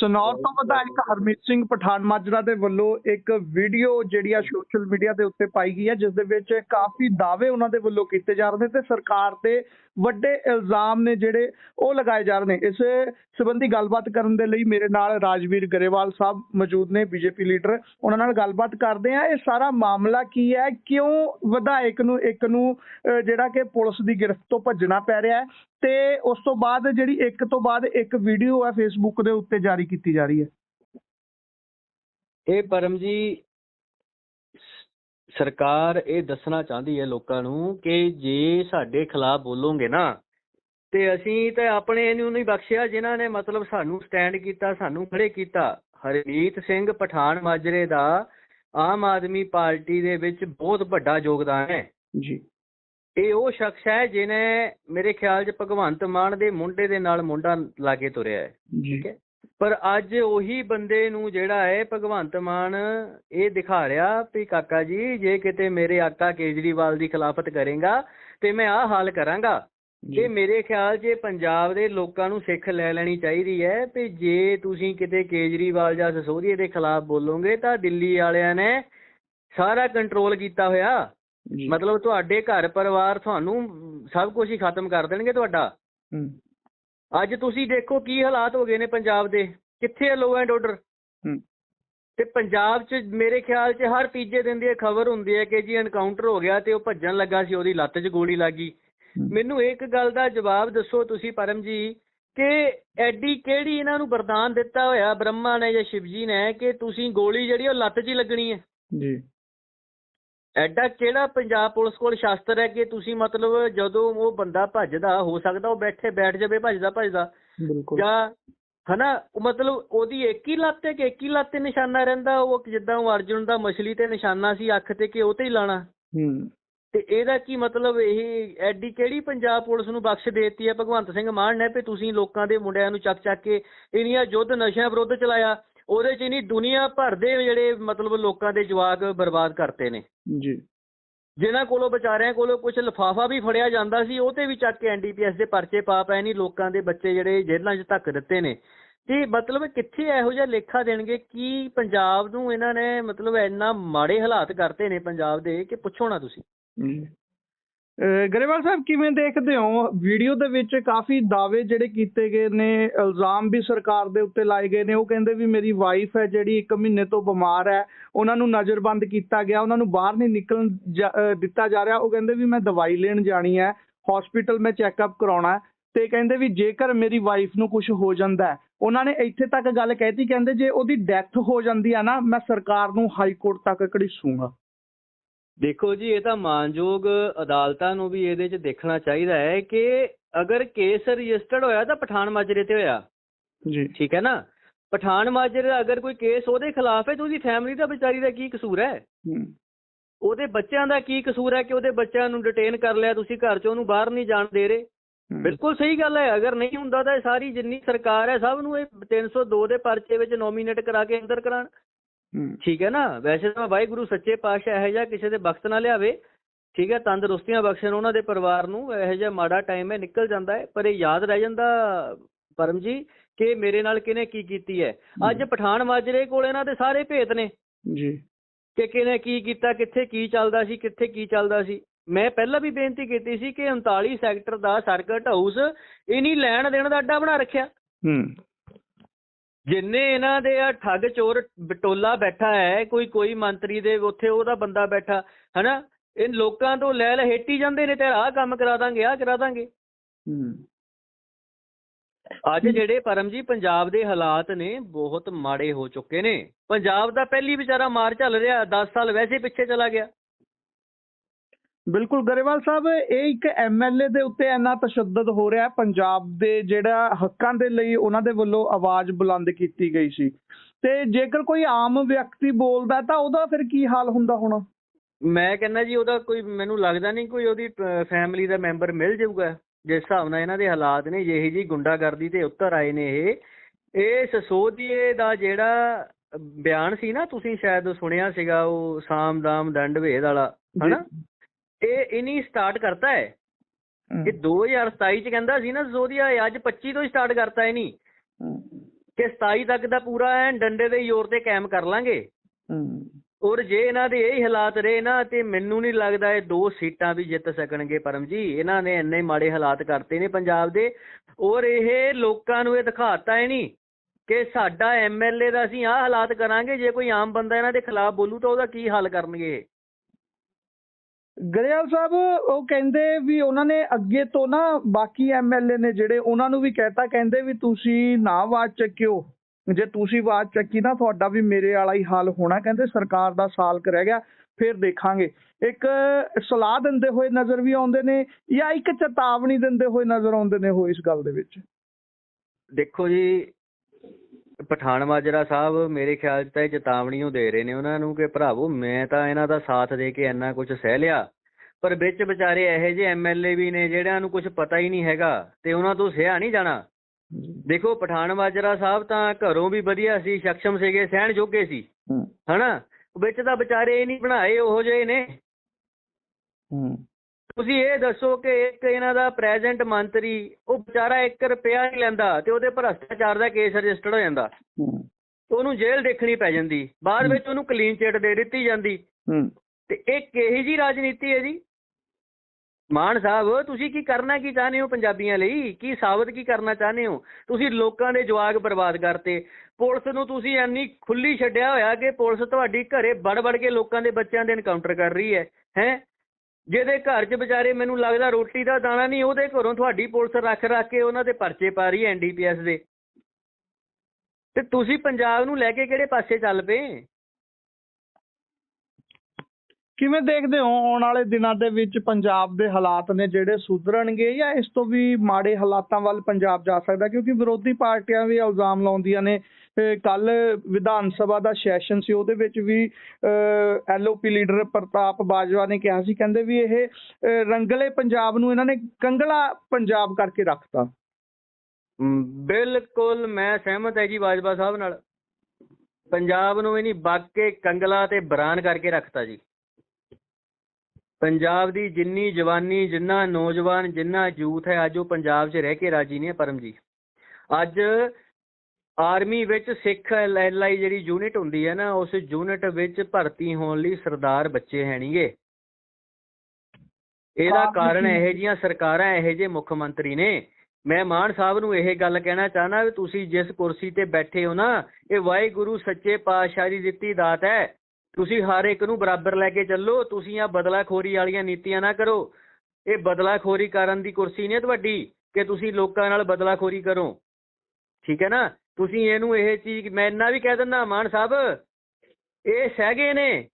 ਸਨੌਰ ਤੋਂ ਵਿਧਾਇਕ ਹਰਮੀਤ ਸਿੰਘ ਪਠਾਨ ਮਾਜਰਾ ਦੇ ਵੱਲੋਂ ਇੱਕ ਵੀਡੀਓ ਜਿਹੜੀ ਆ ਸੋਸ਼ਲ ਮੀਡੀਆ ਦੇ ਉੱਤੇ ਪਾਈ ਗਈ ਹੈ ਜਿਸ ਦੇ ਵਿੱਚ ਕਾਫੀ ਦਾਅਵੇ ਉਹਨਾਂ ਦੇ ਵੱਲੋਂ ਕੀਤੇ ਜਾ ਰਹੇ ਨੇ ਤੇ ਸਰਕਾਰ ਤੇ ਵੱਡੇ ਇਲਜ਼ਾਮ ਨੇ ਜਿਹੜੇ ਉਹ ਲਗਾਏ ਜਾ ਰਹੇ ਨੇ। ਇਸ ਸੰਬੰਧੀ ਗੱਲਬਾਤ ਕਰਨ ਦੇ ਲਈ ਮੇਰੇ ਨਾਲ ਰਾਜਵੀਰ ਗਰੇਵਾਲ ਸਾਹਿਬ ਮੌਜੂਦ ਨੇ ਬੀਜੇਪੀ ਲੀਡਰ। ਉਹਨਾਂ ਨਾਲ ਗੱਲਬਾਤ ਕਰਦੇ ਆ ਇਹ ਸਾਰਾ ਮਾਮਲਾ ਕੀ ਹੈ? ਕਿਉਂ ਵਿਧਾਇਕ ਨੂੰ, ਇੱਕ ਨੂੰ ਜਿਹੜਾ ਕਿ ਪੁਲਿਸ ਦੀ ਗ੍ਰਿਫਤ ਤੋਂ ਭੱਜਣਾ ਪੈ ਰਿਹਾ ਹੈ ਤੇ ਉਸ ਤੋਂ ਬਾਅਦ ਜਿਹੜੀ ਇੱਕ ਤੋਂ ਬਾਅਦ ਇੱਕ ਵੀਡੀਓ ਹੈ ਫੇਸਬੁੱਕ ਦੇ ਉੱਤੇ ਜਾਰੀ ਕੀਤੀ ਜਾ ਰਹੀ ਹੈ? ਇਹ ਪਰਮ ਜੀ ਸਰਕਾਰ ਇਹ ਦੱਸਣਾ ਚਾਹੁੰਦੀ ਹੈ ਲੋਕਾਂ ਨੂੰ ਕਿ ਜੇ ਸਾਡੇ ਖਿਲਾਫ ਬੋਲੋਗੇ ਨਾ ਤੇ ਅਸੀਂ ਤੇ ਆਪਣੇ ਨੂੰ ਨਹੀਂ ਬਖਸ਼ਿਆ ਜਿਨ੍ਹਾਂ ਨੇ ਮਤਲਬ ਸਾਨੂੰ ਸਟੈਂਡ ਕੀਤਾ ਸਾਨੂੰ ਖੜੇ ਕੀਤਾ। ਹਰਮੀਤ ਸਿੰਘ ਪਠਾਨ ਮਾਜਰੇ ਦਾ ਆਮ ਆਦਮੀ ਪਾਰਟੀ ਦੇ ਵਿੱਚ ਬਹੁਤ ਵੱਡਾ ਯੋਗਦਾਨ ਹੈ। ਜੀ। ਇਹ ਉਹ ਸ਼ਖਸ ਹੈ ਜਿਨੇ ਮੇਰੇ ਖਿਆਲ 'ਚ ਭਗਵੰਤ ਮਾਨ ਦੇ ਮੁੰਡੇ ਦੇ ਨਾਲ ਮੁੰਡਾ ਲਾ ਕੇ ਤੁਰਿਆ ਹੈ। ਠੀਕ ਹੈ? ਪਰ ਅੱਜ ਉਹੀ ਬੰਦੇ ਨੂੰ ਜਿਹੜਾ ਹੈ ਭਗਵੰਤ ਮਾਨ ਇਹ ਦਿਖਾ ਰਿਹਾ ਵੀ ਕਾਕਾ ਜੀ ਜੇ ਕਿਤੇ ਮੇਰੇ ਆਕਾ ਕੇਜਰੀਵਾਲ ਦੀ ਖਿਲਾਫਤ ਕਰੇਗਾ ਤੇ ਮੈਂ ਆਹ ਹਾਲ ਕਰਾਂਗਾ। ਇਹ ਮੇਰੇ ਖਿਆਲ 'ਚ ਪੰਜਾਬ ਦੇ ਲੋਕਾਂ ਨੂੰ ਸਿੱਖ ਲੈ ਲੈਣੀ ਚਾਹੀਦੀ ਹੈ ਵੀ ਜੇ ਤੁਸੀਂ ਕਿਤੇ ਕੇਜਰੀਵਾਲ ਜਾਂ ਸਸੋਦੀਏ ਦੇ ਖਿਲਾਫ ਬੋਲੋਗੇ ਤਾਂ ਦਿੱਲੀ ਵਾਲਿਆਂ ਨੇ ਸਾਰਾ ਕੰਟਰੋਲ ਕੀਤਾ ਹੋਇਆ। ਮਤਲਬ ਤੁਹਾਡੇ ਘਰ ਪਰਿਵਾਰ ਤੁਹਾਨੂੰ ਸਭ ਕੁਝ ਹੀ ਖਤਮ ਕਰ ਦੇਣਗੇ ਤੁਹਾਡਾ। ਅੱਜ ਤੁਸੀਂ ਦੇਖੋ ਕੀ ਹਾਲਾਤ ਹੋ ਗਏ ਨੇ ਪੰਜਾਬ ਦੇ। ਕਿੱਥੇ ਹੈ ਲੋ ਐਂਡ ਆਰਡਰ ਤੇ ਪੰਜਾਬ 'ਚ ਮੇਰੇ ਖਿਆਲ 'ਚ ਹਰ ਤੀਜੇ ਦਿਨ ਦੀ ਖਬਰ ਹੁੰਦੀ ਹੈ ਕਿ ਜੀ ਐਨਕਾਊਂਟਰ ਹੋ ਗਿਆ ਤੇ ਉਹ ਭੱਜਣ ਲੱਗਾ ਸੀ ਉਹਦੀ ਲੱਤ 'ਚ ਗੋਲੀ ਲੱਗੀ। ਮੈਨੂੰ ਇੱਕ ਗੱਲ ਦਾ ਜਵਾਬ ਦੱਸੋ ਤੁਸੀਂ ਪਰਮ ਜੀ ਕਿ ਐਡੀ ਕਿਹੜੀ ਇਹਨਾਂ ਨੂੰ ਵਰਦਾਨ ਦਿੱਤਾ ਹੋਇਆ ਬ੍ਰਹਮਾ ਨੇ ਜਾਂ ਸ਼ਿਵ ਜੀ ਨੇ ਕਿ ਤੁਸੀਂ ਗੋਲੀ ਜਿਹੜੀ ਉਹ ਲੱਤ 'ਚ ਹੀ ਲੱਗਣੀ ਹੈ? ਜੀ। ਐਡਾ ਕਿਹੜਾ ਪੰਜਾਬ ਪੁਲਿਸ ਕੋਲ ਸ਼ਾਸਤਰ ਹੈ ਕਿ ਤੁਸੀਂ ਮਤਲਬ ਜਦੋਂ ਉਹ ਬੰਦਾ ਭੱਜਦਾ ਹੋ ਸਕਦਾ ਉਹ ਬੈਠੇ ਬੈਠ ਜਾਵੇ ਭੱਜਦਾ ਭੱਜਦਾ। ਬਿਲਕੁਲ। ਜਾਂ ਹਨਾ ਮਤਲਬ ਉਹਦੀ ਇੱਕ ਹੀ ਲੱਤ ਹੈ ਕਿ ਇੱਕ ਹੀ ਲੱਤ ਤੇ ਨਿਸ਼ਾਨਾ ਰਹਿੰਦਾ? ਉਹ ਜਿੱਦਾਂ ਉਹ ਅਰਜੁਨ ਦਾ ਮਛਲੀ ਤੇ ਨਿਸ਼ਾਨਾ ਸੀ ਅੱਖ ਤੇ ਕਿ ਉਹ ਤੇ ਹੀ ਲਾਣਾ? ਹੂੰ। ਤੇ ਇਹਦਾ ਕੀ ਮਤਲਬ ਇਹ ਐਡੀ ਕਿਹੜੀ ਪੰਜਾਬ ਪੁਲਿਸ ਨੂੰ ਬਖਸ਼ ਦੇਤੀ ਹੈ? ਭਗਵੰਤ ਸਿੰਘ ਮਾਨ ਨੇ ਵੀ ਤੁਸੀਂ ਲੋਕਾਂ ਦੇ ਮੁੰਡਿਆਂ ਨੂੰ ਚੱਕ ਚੱਕ ਕੇ ਇੰਨੀਆਂ ਯੁੱਧ ਨਸ਼ਿਆਂ ਵਿਰੁੱਧ ਚਲਾਇਆ। ਉਹਦੇ ਚ ਇਨੀ ਦੁਨੀਆ ਭਰ ਦੇ ਜਿਹੜੇ ਮਤਲਬ ਲੋਕਾਂ ਦੇ ਜਵਾਕ ਬਰਬਾਦ ਕਰਤੇ ਨੇ। ਜੀ। ਜਿਨ੍ਹਾਂ ਕੋਲੋਂ ਵਿਚਾਰਿਆਂ ਕੋਲੋਂ ਕੁਝ ਲਿਫਾਫਾ ਵੀ ਫੜਿਆ ਜਾਂਦਾ ਸੀ ਉਹ ਤੇ ਵੀ ਚੱਕ ਕੇ ਐਨਡੀਪੀਐਸ ਦੇ ਪਰਚੇ ਪਾ ਪਏ ਨਹੀਂ ਲੋਕਾਂ ਦੇ ਬੱਚੇ ਜਿਹੜੇ ਜੇਲ੍ਹਾਂ 'ਚ ਧੱਕ ਦਿੱਤੇ ਨੇ। ਤੇ ਮਤਲਬ ਕਿੱਥੇ ਇਹੋ ਜਿਹਾ ਲੇਖਾ ਦੇਣਗੇ? ਕੀ ਪੰਜਾਬ ਨੂੰ ਇਹਨਾਂ ਨੇ ਮਤਲਬ ਇੰਨਾ ਮਾੜੇ ਹਾਲਾਤ ਕਰਤੇ ਨੇ ਪੰਜਾਬ ਦੇ ਕਿ ਪੁੱਛੋ ਨਾ ਤੁਸੀਂ। ਗਰੇਵਾਲ ਸਾਹਿਬ, ਕਿਵੇਂ ਦੇਖਦੇ ਹੋ? ਵੀਡੀਓ ਦੇ ਵਿੱਚ ਕਾਫੀ ਦਾਅਵੇ ਜਿਹੜੇ ਕੀਤੇ ਗਏ ਨੇ, ਇਲਜ਼ਾਮ ਵੀ ਸਰਕਾਰ ਦੇ ਉੱਤੇ ਲਾਏ ਗਏ ਨੇ। ਉਹ ਕਹਿੰਦੇ ਵੀ ਮੇਰੀ ਵਾਈਫ ਹੈ, ਜਿਹੜੀ 1 ਮਹੀਨੇ ਤੋਂ ਬਿਮਾਰ ਹੈ, ਉਹਨਾਂ ਨੂੰ ਨਜ਼ਰਬੰਦ ਕੀਤਾ ਗਿਆ, ਉਹਨਾਂ ਨੂੰ ਬਾਹਰ ਨਹੀਂ ਨਿਕਲਣ ਦਿੱਤਾ ਜਾ ਰਿਹਾ। ਉਹ ਕਹਿੰਦੇ ਵੀ ਮੈਂ ਦਵਾਈ ਲੈਣ ਜਾਣੀ ਹੈ ਹਸਪੀਟਲ ਮੈਂ ਚੈੱਕਅਪ ਕਰਾਉਣਾ ਤੇ ਕਹਿੰਦੇ ਵੀ ਜੇਕਰ ਮੇਰੀ ਵਾਈਫ ਨੂੰ ਕੁਝ ਹੋ ਜਾਂਦਾ ਉਹਨਾਂ ਨੇ ਇੱਥੇ ਤੱਕ ਗੱਲ ਕਹਿਤੀ ਕਹਿੰਦੇ ਜੇ ਉਹਦੀ ਡੈਥ ਹੋ ਜਾਂਦੀ ਹੈ ਨਾ, ਮੈਂ ਸਰਕਾਰ ਨੂੰ ਹਾਈ ਕੋਰਟ ਤੱਕ ਘੜੀਸੂੰਗਾ। ਦੇਖੋ ਜੀ ਇਹ ਤਾਂ ਮਾਨਯੋਗ ਅਦਾਲਤਾਂ ਨੂੰ ਵੀ ਇਹਦੇ 'ਚ ਦੇਖਣਾ ਚਾਹੀਦਾ ਹੈ ਕਿ ਅਗਰ ਕੇਸ ਰਜਿਸਟਰਡ ਹੋਇਆ ਤਾਂ ਪਠਾਨ ਮਾਜਰੇ ਤੇ ਹੋਇਆ। ਜੀ। ਠੀਕ ਹੈ ਨਾ? ਪਠਾਨ ਮਾਜਰੇ ਦਾ ਅਗਰ ਕੋਈ ਕੇਸ ਉਹਦੇ ਖਿਲਾਫ ਹੈ ਤਾਂ ਉਹਦੀ ਫੈਮਿਲੀ ਦਾ ਵਿਚਾਰੀ ਦਾ ਕੀ ਕਸੂਰ ਹੈ? ਉਹਦੇ ਬੱਚਿਆਂ ਦਾ ਕੀ ਕਸੂਰ ਹੈ ਕਿ ਉਹਦੇ ਬੱਚਿਆਂ ਨੂੰ ਡਿਟੇਨ ਕਰ ਲਿਆ ਤੁਸੀਂ ਘਰ 'ਚੋਂ ਉਹਨੂੰ ਬਾਹਰ ਨਹੀਂ ਜਾਣ ਦੇ ਰਹੇ। ਬਿਲਕੁਲ ਸਹੀ ਗੱਲ ਹੈ। ਅਗਰ ਨਹੀਂ ਹੁੰਦਾ ਤਾਂ ਇਹ ਸਾਰੀ ਜਿੰਨੀ ਸਰਕਾਰ ਹੈ ਸਭ ਨੂੰ ਇਹ 302 ਦੇ ਪਰਚੇ ਵਿੱਚ ਨੋਮੀਨੇਟ ਕਰਾ ਕੇ ਅੰਦਰ ਕਰਾਣ ਠੀਕ ਹੈ ਨਾ? ਵੈਸੇ ਤਾਂ ਵਾਹਿਗੁਰੂ ਸੱਚੇ ਪਾਤਸ਼ਾਹ ਇਹੋ ਜਿਹਾ ਕਿਸੇ ਦੇ ਬਖਤ ਨਾ ਲਿਆਵੇ। ਠੀਕ ਹੈ ਤੰਦਰੁਸਤੀਆਂ ਬਖਸ਼ਣ ਉਹਨਾਂ ਦੇ ਪਰਿਵਾਰ ਨੂੰ। ਇਹੋ ਜਿਹਾ ਮਾੜਾ ਟਾਈਮ ਹੈ ਨਿਕਲ ਜਾਂਦਾ ਹੈ। ਪਰ ਇਹ ਯਾਦ ਰਹਿ ਜਾਂਦਾ ਪਰਮ ਜੀ ਕਿ ਮੇਰੇ ਨਾਲ ਕਿਹਨੇ ਕੀ ਕੀਤੀ ਹੈ? ਅੱਜ ਪਠਾਨ ਮਾਜਰੇ ਕੋਲ ਇਹਨਾਂ ਦੇ ਸਾਰੇ ਭੇਤ ਨੇ। ਜੀ। ਕਿ ਕਿਹਨੇ ਕੀ ਕੀਤਾ ਕਿੱਥੇ ਕੀ ਚੱਲਦਾ ਸੀ ਕਿੱਥੇ ਕੀ ਚੱਲਦਾ ਸੀ। ਮੈਂ ਪਹਿਲਾਂ ਵੀ ਬੇਨਤੀ ਕੀਤੀ ਸੀ ਕਿ 39 ਸੈਕਟਰ ਦਾ ਸਰਕਟ ਹਾਊਸ ਇਨੀ ਲੈਣ ਦੇਣ ਦਾ ਅੱਡਾ ਬਣਾ ਰੱਖਿਆ। ਹੂੰ। ਜਿੰਨੇ ਇਹਨਾਂ ਦੇ ਆ ਠੱਗ ਚੋਰ ਬਟੋਲਾ ਬੈਠਾ ਹੈ ਕੋਈ ਕੋਈ ਮੰਤਰੀ ਦੇ ਉੱਥੇ ਉਹਦਾ ਬੰਦਾ ਬੈਠਾ ਹਨਾ? ਇਹ ਲੋਕਾਂ ਤੋਂ ਲੈ ਲੈ ਹੇਟੀ ਜਾਂਦੇ ਨੇ ਤੇ ਆਹ ਕੰਮ ਕਰਾ ਦਾਂਗੇ ਆਹ ਕਰਾ ਦਾਂਗੇ। ਅੱਜ ਜਿਹੜੇ ਪਰਮ ਜੀ ਪੰਜਾਬ ਦੇ ਹਾਲਾਤ ਨੇ ਬਹੁਤ ਮਾੜੇ ਹੋ ਚੁੱਕੇ ਨੇ। ਪੰਜਾਬ ਦਾ ਪਹਿਲੀ ਵਿਚਾਰਾ ਮਾਰ ਚੱਲ ਰਿਹਾ 10 ਸਾਲ ਵੈਸੇ ਪਿੱਛੇ ਚਲਾ ਗਿਆ। ਬਿਲਕੁਲ ਗਰੇਵਾਲ ਸਾਹਿਬ ਇਹ ਇੱਕ ਐਮਐਲਏ ਦੇ ਉੱਤੇ ਇੰਨਾ ਤਸ਼ੱਦਦ ਹੋ ਰਿਹਾ ਪੰਜਾਬ ਦੇ ਜਿਹੜਾ ਹੱਕਾਂ ਦੇ ਲਈ ਉਹਨਾਂ ਦੇ ਵੱਲੋਂ ਆਵਾਜ਼ ਬੁਲੰਦ ਕੀਤੀ ਗਈ ਸੀ। ਤੇ ਜੇਕਰ ਕੋਈ ਆਮ ਵਿਅਕਤੀ ਬੋਲਦਾ ਤਾਂ ਉਹਦਾ ਫਿਰ ਕੀ ਹਾਲ ਹੁੰਦਾ ਹੋਣਾ? ਮੈਂ ਕਹਿੰਦਾ ਜੀ ਉਹਦਾ ਕੋਈ ਮੈਨੂੰ ਲੱਗਦਾ ਨਹੀਂ ਕੋਈ ਉਹਦੀ ਫੈਮਿਲੀ ਦਾ ਮੈਂਬਰ ਮਿਲ ਜਾਊਗਾ। ਜਿਸ ਹਿਸਾਬ ਨਾਲ ਇਹਨਾਂ ਦੇ ਹਾਲਾਤ ਨੇ ਜਿਹੀ ਜੀ ਗੁੰਡਾਗਰਦੀ ਤੇ ਉੱਤਰ ਆਏ ਨੇ ਇਹ। ਇਹ ਸਸੋਦੀਏ ਦਾ ਜਿਹੜਾ ਬਿਆਨ ਸੀ ਨਾ ਤੁਸੀਂ ਸ਼ਾਇਦ ਸੁਣਿਆ ਸੀਗਾ ਉਹ ਸਾਮ ਦਾਮ ਦੰਡ ਭੇਦ ਵਾਲਾ ਹਨਾ? ਇਹ ਇਨੀ ਸਟਾਰਟ ਕਰਤਾ ਹੈ ਇਹ 2027 ਚ ਕਹਿੰਦਾ ਸੀ ਨਾ ਇਹ ਅੱਜ 25 ਤੋਂ ਹੀ ਸਟਾਰਟ ਕਰਤਾ ਇਹ ਨਹੀਂ ਕਿ 27 ਤੱਕ ਦਾ ਪੂਰਾ ਐਨ ਡੰਡੇ ਦੇ ਜ਼ੋਰ ਤੇ ਕਾਇਮ ਕਰ ਲਾਂਗੇ। ਹੂੰ। ਔਰ ਜੇ ਇਹਨਾਂ ਦੇ ਇਹ ਹਾਲਾਤ ਰਹੇ ਨਾ ਤੇ ਮੈਨੂੰ ਨਹੀਂ ਲੱਗਦਾ ਇਹ ਦੋ ਸੀਟਾਂ ਵੀ ਜਿੱਤ ਸਕਣਗੇ ਪਰਮ ਜੀ। ਇਹਨਾਂ ਨੇ ਇੰਨੇ ਮਾੜੇ ਹਾਲਾਤ ਕਰਤੇ ਨੇ ਪੰਜਾਬ ਦੇ। ਔਰ ਇਹ ਲੋਕਾਂ ਨੂੰ ਇਹ ਦਿਖਾਤਾ ਹੈ ਨਹੀਂ ਕਿ ਸਾਡਾ ਐਮਐਲਏ ਦਾ ਅਸੀਂ ਆਹ ਹਾਲਾਤ ਕਰਾਂਗੇ। ਜੇ ਕੋਈ ਆਮ ਬੰਦਾ ਇਹਨਾਂ ਦੇ ਖਿਲਾਫ ਬੋਲੂ ਤਾਂ ਉਹਦਾ ਕੀ ਹੱਲ ਕਰਨਗੇ? ਗਰੇਵਾਲ ਸਾਹਿਬ, ਉਹ ਕਹਿੰਦੇ ਵੀ ਉਹਨਾਂ ਨੇ ਅੱਗੇ ਤੋਂ ਨਾ ਬਾਕੀ ਐਮਐਲਏ ਨੇ ਜਿਹੜੇ ਉਹਨਾਂ ਨੂੰ ਵੀ ਕਹਿਤਾ, ਕਹਿੰਦੇ ਵੀ ਤੁਸੀਂ ਨਾ ਆਵਾਜ਼ ਚੱਕਿਓ। ਜੇ ਤੁਸੀਂ ਆਵਾਜ਼ ਚੱਕੀ ਨਾ, ਤੁਹਾਡਾ ਵੀ ਮੇਰੇ ਵਾਲਾ ਹੀ ਹਾਲ ਹੋਣਾ, ਕਹਿੰਦੇ ਸਰਕਾਰ ਦਾ ਸਾਲ ਕੁ ਰਹਿ ਗਿਆ, ਫਿਰ ਦੇਖਾਂਗੇ। ਇੱਕ ਸਲਾਹ ਦਿੰਦੇ ਹੋਏ ਨਜ਼ਰ ਵੀ ਆਉਂਦੇ ਨੇ, ਜਾਂ ਇੱਕ ਚੇਤਾਵਨੀ ਦਿੰਦੇ ਹੋਏ ਨਜ਼ਰ ਆਉਂਦੇ ਨੇ ਉਹ ਇਸ ਗੱਲ ਦੇ ਵਿੱਚ? ਦੇਖੋ ਜੀ ਪਠਾਨ ਮਾਜਰਾ ਸਾਹਿਬ ਮੇਰੇ ਖਿਆਲ 'ਚ ਤਾਂ ਇਹ ਚੇਤਾਵਨੀ ਓ ਦੇ ਰਹੇ ਨੇ ਉਹਨਾਂ ਨੂੰ ਕਿ ਭਰਾਵੋ ਮੈਂ ਤਾਂ ਇਹਨਾਂ ਦਾ ਸਾਥ ਦੇ ਕੇ ਇੰਨਾ ਕੁਝ ਸਹਿ ਲਿਆ। ਪਰ ਵਿੱਚ ਵਿਚਾਰੇ ਇਹੋ ਜਿਹੇ ਐਮਐਲਏ ਵੀ ਨੇ ਜਿਹੜਿਆਂ ਨੂੰ ਕੁਝ ਪਤਾ ਹੀ ਨਹੀਂ ਹੈਗਾ ਤੇ ਉਹਨਾਂ ਤੋਂ ਸਹਿਆ ਨਹੀਂ ਜਾਣਾ। ਦੇਖੋ ਪਠਾਨ ਮਾਜਰਾ ਸਾਹਿਬ ਤਾਂ ਘਰੋਂ ਵੀ ਵਧੀਆ ਸੀ ਸક્ષਮ ਸੀਗੇ ਸਹਿਣ ਜੋਗੇ ਸੀ। ਹਨਾ? ਵਿੱਚ ਤਾਂ ਵਿਚਾਰੇ ਇਹ ਨਹੀਂ ਬਣਾਏ ਉਹੋ ਜਿਹੇ ਨੇ। ਤੁਸੀਂ ਇਹ ਦੱਸੋ ਕਿ ਇੱਕ ਇਹਨਾਂ ਦਾ ਪ੍ਰੈਜ਼ੈਂਟ ਮੰਤਰੀ ਉਹ ਵਿਚਾਰਾ 1 ਰੁਪਿਆ ਨਹੀਂ ਲੈਂਦਾ ਤੇ ਉਹਦੇ ਭ੍ਰਸ਼ਟਾਚਾਰ ਦਾ ਕੇਸ ਰਜਿਸਟਰਡ ਹੋ ਜਾਂਦਾ। ਹੂੰ। ਉਹਨੂੰ ਜੇਲ੍ਹ ਦੇਖਣੀ ਪੈ ਜਾਂਦੀ। ਬਾਅਦ ਵਿੱਚ ਉਹਨੂੰ ਕਲੀਨ ਚਿੱਟ ਦੇ ਦਿੱਤੀ ਜਾਂਦੀ। ਹੂੰ। ਤੇ ਇਹ ਕਿਹੀ ਜੀ ਰਾਜਨੀਤੀ ਹੈ ਜੀ? ਮਾਨ ਸਾਹਿਬ ਤੁਸੀਂ ਕੀ ਕਰਨਾ ਕੀ ਚਾਹੁੰਦੇ ਹੋ ਪੰਜਾਬੀਆਂ ਲਈ? ਕੀ ਸਾਬਤ ਕੀ ਕਰਨਾ ਚਾਹੁੰਦੇ ਹੋ? ਤੁਸੀਂ ਲੋਕਾਂ ਦੇ ਜਵਾਗ ਬਰਬਾਦ ਕਰਤੇ। ਪੁਲਿਸ ਨੂੰ ਤੁਸੀਂ ਇੰਨੀ ਖੁੱਲੀ ਛੱਡਿਆ ਹੋਇਆ ਕਿ ਪੁਲਿਸ ਤੁਹਾਡੀ ਘਰੇ ਵੜ ਵੜ ਕੇ ਲੋਕਾਂ ਦੇ ਬੱਚਿਆਂ ਦੇ ਐਨਕਾਊਂਟਰ ਕਰ ਰਹੀ ਹੈ। ਹੈ? ਜਿਹਦੇ ਘਰ 'ਚ ਵਿਚਾਰੇ ਮੈਨੂੰ ਲੱਗਦਾ ਰੋਟੀ ਦਾ ਦਾਣਾ ਨਹੀਂ, ਉਹਦੇ ਘਰੋਂ ਤੁਹਾਡੀ ਪੁਲਿਸ ਰੱਖ ਰੱਖ ਕੇ ਉਹਨਾਂ ਦੇ ਪਰਚੇ ਪਾ ਰਹੀ ਹੈ ਐਨਡੀਪੀਐਸ ਦੇ। ਤੇ ਤੁਸੀਂ ਪੰਜਾਬ ਨੂੰ ਲੈ ਕੇ ਕਿਹੜੇ ਪਾਸੇ ਚੱਲ ਪਏ? ਕਿਵੇਂ ਦੇਖਦੇ ਹੋ ਆਉਣ ਵਾਲੇ ਦਿਨਾਂ ਦੇ ਵਿੱਚ ਪੰਜਾਬ ਦੇ ਹਾਲਾਤ ਨੇ ਜਿਹੜੇ ਸੁਧਰਨਗੇ ਜਾਂ ਇਸ ਤੋਂ ਵੀ ਮਾੜੇ ਹਾਲਾਤਾਂ ਵੱਲ ਪੰਜਾਬ ਜਾ ਸਕਦਾ? ਕਿਉਂਕਿ ਵਿਰੋਧੀ ਪਾਰਟੀਆਂ ਵੀ ਇਲਜ਼ਾਮ ਲਾਉਂਦੀਆਂ ਨੇ ਕੱਲ ਵਿਧਾਨ ਸਭਾ ਦਾ ਸੈਸ਼ਨ ਸੀ, ਉਹਦੇ ਵਿੱਚ ਵੀ ਐਲਓਪੀ ਲੀਡਰ ਪ੍ਰਤਾਪ ਬਾਜਵਾ ਨੇ ਕਿਹਾ ਸੀ, ਕਹਿੰਦੇ ਵੀ ਇਹ ਰੰਗਲੇ ਪੰਜਾਬ ਨੂੰ ਇਹਨਾਂ ਨੇ ਕੰਗਲਾ ਪੰਜਾਬ ਕਰਕੇ ਰੱਖਤਾ। ਬਿਲਕੁਲ ਮੈਂ ਸਹਿਮਤ ਹੈ ਜੀ ਬਾਜਵਾ ਸਾਹਿਬ ਨਾਲ। ਪੰਜਾਬ ਨੂੰ ਇਹਨੀ ਬੱਕ ਕੇ ਕੰਗਲਾ ਤੇ ਬਰਾਨ ਕਰਕੇ ਰੱਖਤਾ ਜੀ। ਪੰਜਾਬ ਦੀ ਜਿੰਨੀ ਜਵਾਨੀ ਜਿੰਨਾ ਨੌਜਵਾਨ ਜਿੰਨਾ ਯੂਥ ਹੈ ਅੱਜ ਉਹ ਪੰਜਾਬ 'ਚ ਰਹਿ ਕੇ ਰਾਜੀ ਨਹੀਂ ਹੈ ਪਰਮ ਜੀ। ਅੱਜ ਆਰਮੀ ਵਿੱਚ ਸਿੱਖ ਐਲਆਈ ਜਿਹੜੀ ਯੂਨਿਟ ਹੁੰਦੀ ਹੈ ਨਾ ਉਸ ਯੂਨਿਟ ਵਿੱਚ ਭਰਤੀ ਹੋਣ ਲਈ ਸਰਦਾਰ ਬੱਚੇ ਹੈ ਨਹੀਂਗੇ ਇਹਦਾ ਕਾਰਨ? ਇਹੋ ਜਿਹੀਆਂ ਸਰਕਾਰਾਂ ਇਹੋ ਜਿਹੇ ਮੁੱਖ ਮੰਤਰੀ ਨੇ। ਮੈਂ ਮਾਨ ਸਾਹਿਬ ਨੂੰ ਇਹ ਗੱਲ ਕਹਿਣਾ ਚਾਹਨਾ ਵੀ ਤੁਸੀਂ ਜਿਸ ਕੁਰਸੀ ਤੇ ਬੈਠੇ ਹੋ ਨਾ ਇਹ ਵਾਹਿਗੁਰੂ ਸੱਚੇ ਪਾਤਸ਼ਾਹ ਦੀ ਦਿੱਤੀ ਦਾਤ ਹੈ। ਤੁਸੀਂ ਹਰ ਇੱਕ ਨੂੰ ਬਰਾਬਰ ਲੈ ਕੇ ਚੱਲੋ, ਤੁਸੀਂ ਆ ਬਦਲਾਖੋਰੀ ਵਾਲੀਆਂ ਨੀਤੀਆਂ ਨਾ ਕਰੋ। ਇਹ ਬਦਲਾਖੋਰੀ ਕਰਨ ਦੀ ਕੁਰਸੀ ਨਹੀਂ ਤੁਹਾਡੀ ਕਿ ਤੁਸੀਂ ਲੋਕਾਂ ਨਾਲ ਬਦਲਾਖੋਰੀ ਕਰੋ। ਠੀਕ ਹੈ ਨਾ? ਤੁਸੀਂ ਇਹਨੂੰ ਇਹ ਚੀਜ਼, ਮੈਂ ਇੰਨਾ ਵੀ ਕਹਿ ਦਿੰਦਾ, ਮਾਨ ਸਾਹਿਬ, ਇਹ ਸਹਿਗੇ ਨੇ,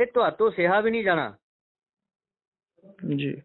ਇਹ ਤੁਹਾਤੋਂ ਸਿਹਾ ਵੀ ਨਹੀਂ ਜਾਣਾ। ਜੀ।